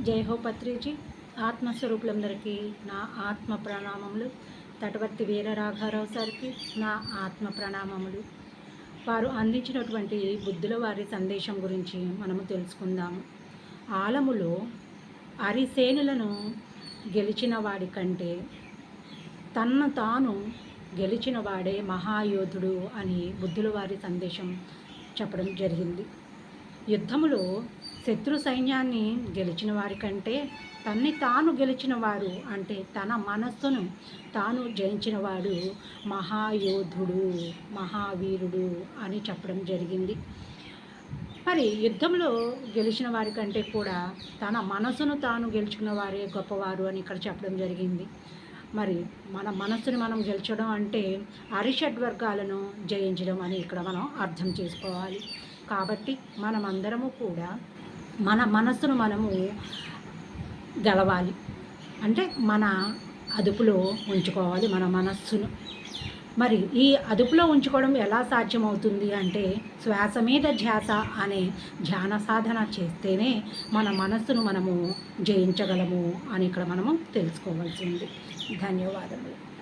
జై హో పత్రిజీ. ఆత్మస్వరూపులందరికీ నా ఆత్మ ప్రణామములు తటవర్తి వీర రాఘారావు సార్కి నా ఆత్మ ప్రణామములు వారు అందించినటువంటి బుద్ధుల వారి సందేశం గురించి మనము తెలుసుకుందాము. ఆలములో అరిసేనులను గెలిచిన వాడి కంటే తన్ను తాను గెలిచిన వాడే మహాయోధుడు అని బుద్ధుల వారి సందేశం చెప్పడం జరిగింది. యుద్ధములో శత్రు సైన్యాన్ని గెలిచిన వారి కంటే తన్ని తాను గెలిచిన వారు అంటే తన మనస్సును తాను జయించినవాడు మహాయోధుడు మహావీరుడు అని చెప్పడం జరిగింది. మరి యుద్ధంలో గెలిచిన వారి కంటే కూడా తన మనసును తాను గెలుచుకున్న వారే గొప్పవారు అని ఇక్కడ చెప్పడం జరిగింది. మరి మన మనస్సుని మనం గెలిచడం అంటే అరిషడ్ వర్గాలను జయించడం అని ఇక్కడ మనం అర్థం చేసుకోవాలి. కాబట్టి మనమందరము కూడా మన మనస్సును మనము గెలవాలి. అంటే మన అదుపులో ఉంచుకోవాలి మన మనస్సును. మరి ఈ అదుపులో ఉంచుకోవడం ఎలా సాధ్యమవుతుంది అంటే శ్వాస మీద ధ్యాస అనే ధ్యాన సాధన చేస్తేనే మన మనస్సును మనము జయించగలము అని ఇక్కడ మనము తెలుసుకోవాల్సి ఉంది. ధన్యవాదములు.